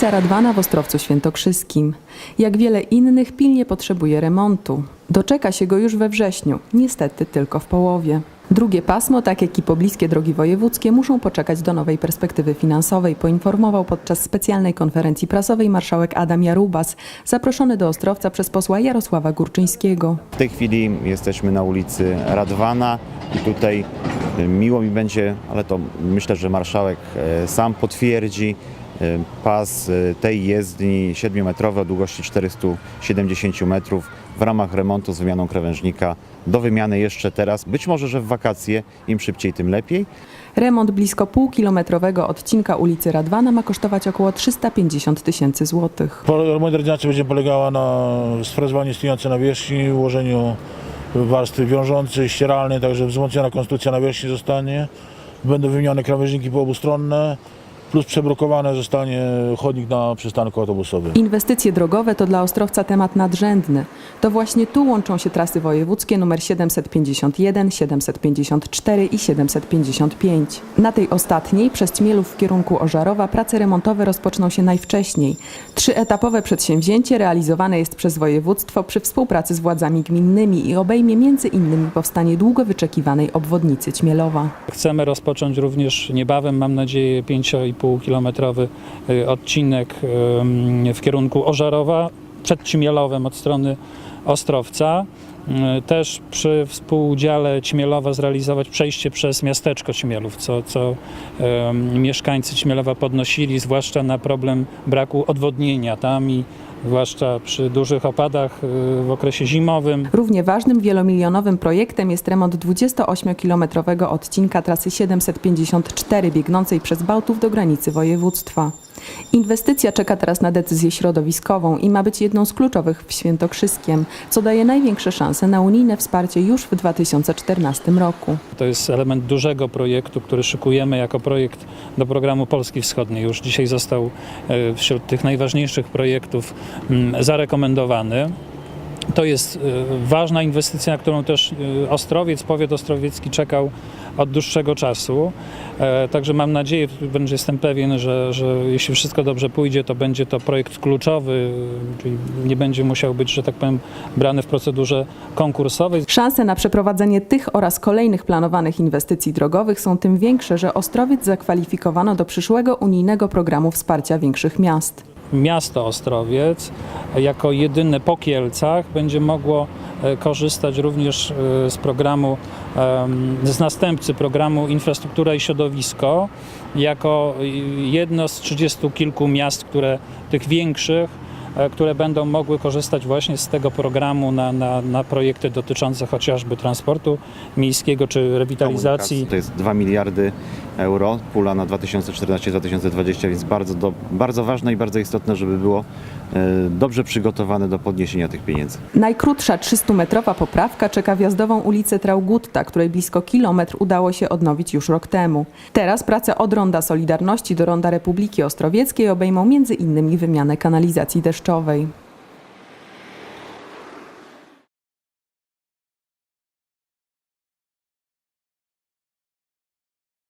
Ulica Radwana w Ostrowcu Świętokrzyskim. Jak wiele innych pilnie potrzebuje remontu. Doczeka się go już we wrześniu, niestety tylko w połowie. Drugie pasmo, tak jak i pobliskie drogi wojewódzkie, muszą poczekać do nowej perspektywy finansowej, poinformował podczas specjalnej konferencji prasowej marszałek Adam Jarubas, zaproszony do Ostrowca przez posła Jarosława Górczyńskiego. W tej chwili jesteśmy na ulicy Radwana i tutaj y, miło mi będzie, ale to myślę, że marszałek e, sam potwierdzi, e, pas e, tej jezdni 7-metrowy o długości 470 metrów w ramach remontu z wymianą krawężnika do wymiany jeszcze teraz. Być może, że w wakacje, im szybciej, tym lepiej. Remont blisko półkilometrowego odcinka ulicy Radwana ma kosztować około 350 tysięcy złotych. Modernizacja będzie polegała na sfrezowaniu istniejącej nawierzchni, ułożeniu warstwy wiążącej, ścieralnej, także wzmocniona konstrukcja nawierzchni zostanie. Będą wymienione krawężniki po obustronne, plus przebrukowane zostanie chodnik na przystanku autobusowym. Inwestycje drogowe to dla Ostrowca temat nadrzędny. To właśnie tu łączą się trasy wojewódzkie nr 751, 754 i 755. Na tej ostatniej przez Ćmielów w kierunku Ożarowa prace remontowe rozpoczną się najwcześniej. Trzyetapowe przedsięwzięcie realizowane jest przez województwo przy współpracy z władzami gminnymi i obejmie między innymi powstanie długo wyczekiwanej obwodnicy Ćmielowa. Chcemy rozpocząć również niebawem, mam nadzieję, 5,5 2,5-kilometrowy y, odcinek w kierunku Ożarowa przed Ćmielowem od strony Ostrowca. Y, Też przy współudziale Ćmielowa zrealizować przejście przez miasteczko Ćmielów, co, co ym, mieszkańcy Ćmielowa podnosili, zwłaszcza na problem braku odwodnienia tam i zwłaszcza przy dużych opadach y, w okresie zimowym. Równie ważnym wielomilionowym projektem jest remont 28-kilometrowego odcinka trasy 754 biegnącej przez Bałtów do granicy województwa. Inwestycja czeka teraz na decyzję środowiskową i ma być jedną z kluczowych w Świętokrzyskiem, co daje największe szanse na unijne wsparcie już w 2014 roku. To jest element dużego projektu, który szykujemy jako projekt do programu Polski Wschodniej. Już dzisiaj został e, wśród tych najważniejszych projektów mm, zarekomendowany. To jest e, ważna inwestycja, na którą też e, Ostrowiec, powiat ostrowiecki czekał od dłuższego czasu. E, Także mam nadzieję, wręcz jestem pewien, że, że jeśli wszystko dobrze pójdzie, to będzie to projekt kluczowy, czyli nie będzie musiał być, że tak powiem, brany w procedurze konkursowej. Szanse na przeprowadzenie tych oraz kolejnych planowanych inwestycji drogowych są tym większe, że Ostrowiec zakwalifikowano do przyszłego unijnego programu wsparcia większych miast. Miasto Ostrowiec jako jedyne po Kielcach będzie mogło e, korzystać również e, z programu, z następcy programu Infrastruktura i Środowisko, jako jedno z trzydziestu kilku miast, które tych większych, które będą mogły korzystać właśnie z tego programu na, na, na projekty dotyczące chociażby transportu miejskiego czy rewitalizacji. To jest 2 miliardy euro, pula na 2014-2020, więc bardzo, do, bardzo ważne i bardzo istotne, żeby było e, dobrze przygotowane do podniesienia tych pieniędzy. Najkrótsza 300-metrowa poprawka czeka wjazdową ulicę Traugutta, której blisko kilometr udało się odnowić już rok temu. Teraz prace od Ronda Solidarności do Ronda Republiki Ostrowieckiej obejmą m.in. wymianę kanalizacji deszczowej tłuszczowej.